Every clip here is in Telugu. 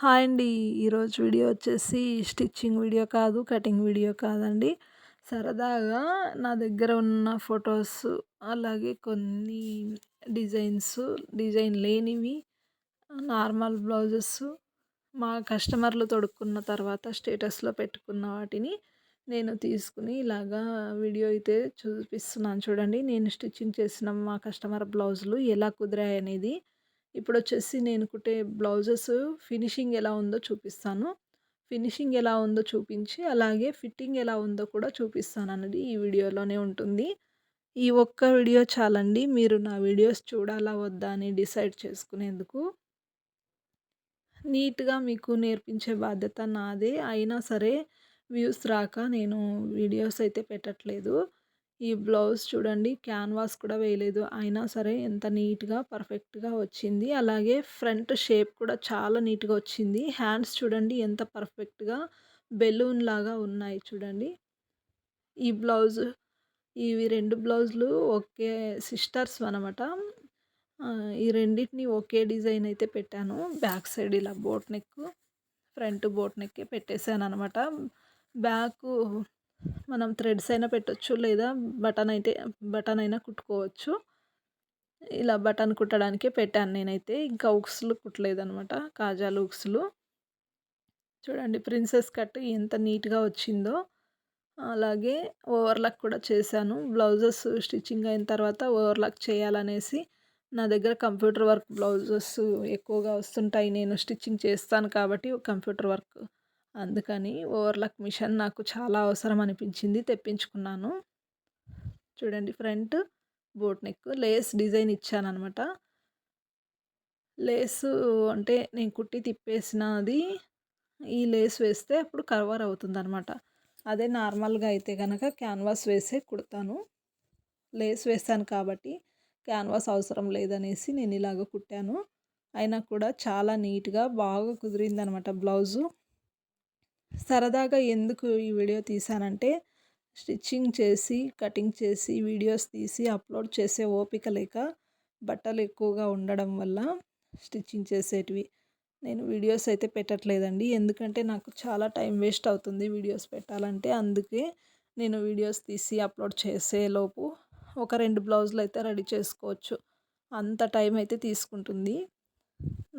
హాయ్ అండి. ఈరోజు వీడియో వచ్చేసి స్టిచ్చింగ్ వీడియో కాదు కటింగ్ వీడియో కాదండి. సరదాగా నా దగ్గర ఉన్న ఫొటోస్ అలాగే కొన్ని డిజైన్స్ డిజైన్ లేనివి నార్మల్ బ్లౌజెస్ మా కస్టమర్లు తొడుక్కున్న తర్వాత స్టేటస్లో పెట్టుకున్న వాటిని నేను తీసుకుని ఇలాగా వీడియో అయితే చూపిస్తున్నాను. చూడండి నేను స్టిచ్చింగ్ చేసిన మా కస్టమర్ బ్లౌజులు ఎలా కుదిరాయి అనేది ఇప్పుడు వచ్చేసి నేను కుట్టే బ్లౌజెస్ ఫినిషింగ్ ఎలా ఉందో చూపిస్తాను. ఫినిషింగ్ ఎలా ఉందో చూపించి అలాగే ఫిట్టింగ్ ఎలా ఉందో కూడా చూపిస్తాను అన్నది ఈ వీడియోలోనే ఉంటుంది. ఈ ఒక్క వీడియో చాలండి. మీరు నా వీడియోస్ చూడాలా వద్దా అని డిసైడ్ చేసుకునేందుకు. నీట్గా మీకు నేర్పించే బాధ్యత నాదే. అయినా సరే వ్యూస్ రాక నేను వీడియోస్ అయితే పెట్టట్లేదు. ఈ బ్లౌజ్ చూడండి క్యాన్వాస్ కూడా వేయలేదు. అయినా సరే ఎంత నీట్గా పర్ఫెక్ట్గా వచ్చింది. అలాగే ఫ్రంట్ షేప్ కూడా చాలా నీట్గా వచ్చింది. హ్యాండ్స్ చూడండి ఎంత పర్ఫెక్ట్గా బెలూన్ లాగా ఉన్నాయి చూడండి. ఈ బ్లౌజ్ ఇవి రెండు బ్లౌజులు ఒకే సిస్టర్స్ అనమాట ఈ రెండింటిని ఒకే డిజైన్ అయితే పెట్టాను. బ్యాక్ సైడ్ ఇలా బోట్ నెక్ ఫ్రంట్ బోట్ నెక్కే పెట్టేశాను అనమాట బ్యాక్ మనం థ్రెడ్స్ అయినా పెట్టచ్చు లేదా బటన్ అయితే బటన్ అయినా కుట్టుకోవచ్చు. ఇలా బటన్ కుట్టడానికే పెట్టాను నేనైతే. ఇంకా ఉక్స్లు కుట్టలేదనమాట కాజాలు ఉక్సులు. చూడండి ప్రిన్సెస్ కట్ ఎంత నీట్గా వచ్చిందో. అలాగే ఓవర్లాక్ కూడా చేశాను. బ్లౌజెస్ స్టిచ్చింగ్ అయిన తర్వాత ఓవర్లాక్ చేయాలనేసి నా దగ్గర కంప్యూటర్ వర్క్ బ్లౌజెస్ ఎక్కువగా వస్తుంటాయి. నేను స్టిచ్చింగ్ చేస్తాను కాబట్టి కంప్యూటర్ వర్క్ అందుకని ఓవర్లాక్ మిషన్ నాకు చాలా అవసరం అనిపించింది తెప్పించుకున్నాను. చూడండి front boat neck lace design ఇచ్చానమాట lace అంటే నేను కుట్టి తిప్పేసినది ఈ లేస్ వేస్తే అప్పుడు కవర్ అవుతుంది అనమాట అదే నార్మల్గా అయితే కనుక క్యాన్వాస్ వేసే కుడతాను. లేస్ వేస్తాను కాబట్టి క్యాన్వాస్ అవసరం లేదనేసి నేను ఇలాగ కుట్టాను. అయినా కూడా చాలా నీట్గా బాగా కుదిరింది అనమాట బ్లౌజు. సరదాగా ఎందుకు ఈ వీడియో తీసానంటే స్టిచ్చింగ్ చేసి కటింగ్ చేసి వీడియోస్ తీసి అప్లోడ్ చేసే ఓపిక లేక బట్టలు ఎక్కువగా ఉండడం వల్ల స్టిచ్చింగ్ చేసేటివి. నేను వీడియోస్ అయితే పెట్టట్లేదండి. ఎందుకంటే నాకు చాలా టైం వేస్ట్ అవుతుంది వీడియోస్ పెట్టాలంటే. అందుకే నేను వీడియోస్ తీసి అప్లోడ్ చేసేలోపు ఒక రెండు బ్లౌజులు అయితే రెడీ చేసుకోవచ్చు. అంత టైం అయితే తీసుకుంటుంది.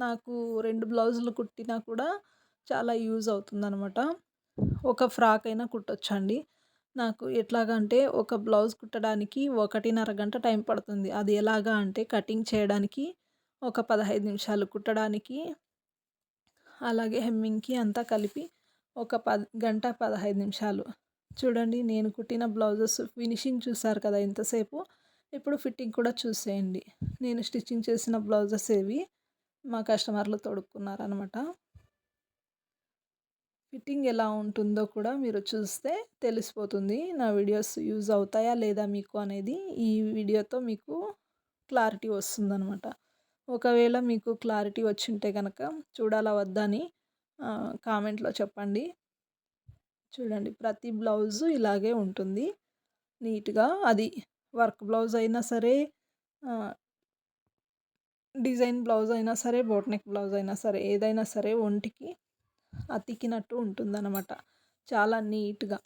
నాకు రెండు బ్లౌజులు కుట్టినా కూడా చాలా యూజ్ అవుతుందనమాట. ఒక ఫ్రాక్ అయినా కుట్టొచ్చండి. నాకు ఎట్లాగంటే ఒక బ్లౌజ్ కుట్టడానికి ఒకటిన్నర గంట టైం పడుతుంది. అది ఎలాగా అంటే కటింగ్ చేయడానికి ఒక పదహైదు నిమిషాలు కుట్టడానికి అలాగే హెమ్మింగ్కి అంతా కలిపి ఒక పది గంట పదహైదు నిమిషాలు. చూడండి నేను కుట్టిన బ్లౌజెస్ ఫినిషింగ్ చూసారు కదా ఇంతసేపు. ఇప్పుడు ఫిట్టింగ్ కూడా చూసేయండి. నేను స్టిచ్చింగ్ చేసిన బ్లౌజెస్ ఏవి మా కస్టమర్లు తొడుక్కున్నారనమాట. ఫిట్టింగ్ ఎలా ఉంటుందో కూడా మీరు చూస్తే తెలిసిపోతుంది. నా వీడియోస్ యూజ్ అవుతాయా లేదా మీకు అనేది ఈ వీడియోతో మీకు క్లారిటీ వస్తుందనమాట ఒకవేళ మీకు క్లారిటీ వచ్చింటే కనుక చూడాలా వద్దా అని కామెంట్లో చెప్పండి. చూడండి ప్రతి బ్లౌజు ఇలాగే ఉంటుంది. నీట్గా అది వర్క్ బ్లౌజ్ అయినా సరే డిజైన్ బ్లౌజ్ అయినా సరే బోట్నెక్ బ్లౌజ్ అయినా సరే ఏదైనా సరే ఒంటికి అతికినట్టు ఉంటుందన్నమాట. చాలా నీట్గా.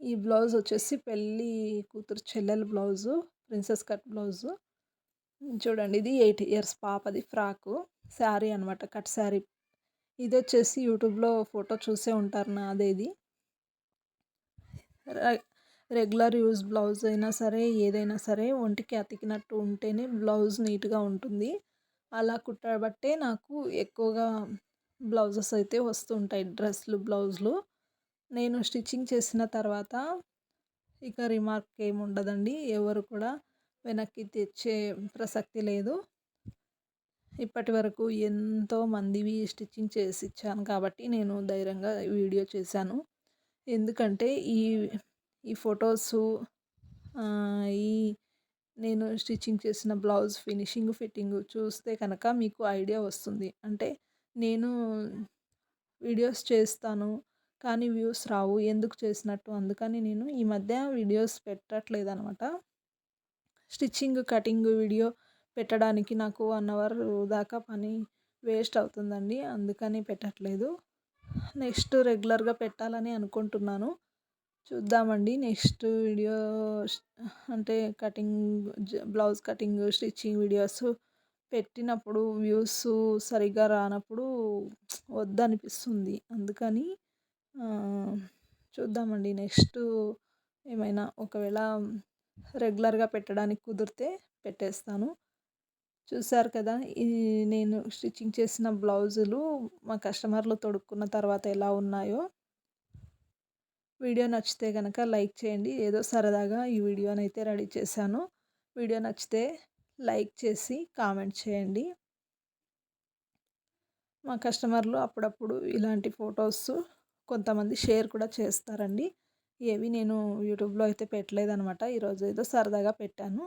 ఈ బ్లౌజ్ వచ్చేసి పెళ్ళి కూతురు చెల్లెల బ్లౌజు ప్రిన్సెస్ కట్ బ్లౌజు. చూడండి ఇది ఎయిట్ ఇయర్స్ పాపది ఫ్రాకు. శారీ అనమాట కట్ శారీ. ఇది వచ్చేసి యూట్యూబ్లో ఫోటో చూసే ఉంటారు నాదేది రెగ్యులర్ యూజ్ బ్లౌజ్ అయినా సరే ఏదైనా సరే ఒంటికి అతికినట్టు ఉంటేనే బ్లౌజ్ నీట్గా ఉంటుంది. అలా కుట్టబట్టే నాకు ఎక్కువగా బ్లౌజెస్ అయితే వస్తుంటాయి. డ్రెస్లు బ్లౌజులు. నేను స్టిచ్చింగ్ చేసిన తర్వాత ఇక రిమార్క్ ఏమి ఉండదండి. ఎవరు కూడా వెనక్కి తెచ్చే ప్రసక్తి లేదు. ఇప్పటి వరకు ఎంతో మందివి స్టిచ్చింగ్ చేసి ఇచ్చాను కాబట్టి నేను ధైర్యంగా వీడియో చేశాను. ఎందుకంటే ఈ ఈ ఫొటోసు ఈ నేను స్టిచ్చింగ్ చేసిన బ్లౌజ్ ఫినిషింగ్ ఫిట్టింగ్ చూస్తే కనుక మీకు ఐడియా వస్తుంది. అంటే నేను వీడియోస్ చేస్తాను కానీ వ్యూస్ రావు ఎందుకు చేసినట్టు అందుకని నేను ఈ మధ్య వీడియోస్ పెట్టట్లేదు అనమాట స్టిచ్చింగ్ కటింగ్ వీడియో పెట్టడానికి నాకు వన్ అవర్ దాకా పని వేస్ట్ అవుతుందండి అందుకని పెట్టట్లేదు. నెక్స్ట్ రెగ్యులర్గా పెట్టాలని అనుకుంటున్నాను. చూద్దామండి. నెక్స్ట్ వీడియో అంటే cutting blouse cutting stitching videos పెట్టినప్పుడు వ్యూస్ సరిగ్గా రానప్పుడు వద్దనిపిస్తుంది. అందుకని చూద్దామండి. నెక్స్ట్ ఏమైనా ఒకవేళ రెగ్యులర్గా పెట్టడానికి కుదిరితే పెట్టేస్తాను. చూసారు కదా ఇది నేను స్టిచ్చింగ్ చేసిన బ్లౌజులు మా కస్టమర్లు తొడుక్కున్న తర్వాత ఎలా ఉన్నాయో. వీడియో నచ్చితే కనుక లైక్ చేయండి. ఏదో సరదాగా ఈ వీడియోని అయితే రెడీ చేశాను. వీడియో నచ్చితే లైక్ చేసి కామెంట్ చేయండి. మా కస్టమర్లు అప్పుడప్పుడు ఇలాంటి ఫొటోస్ కొంతమంది షేర్ కూడా చేస్తారండి. ఏవి నేను యూట్యూబ్లో అయితే పెట్టలేదనమాట ఈరోజు ఏదో సరదాగా పెట్టాను.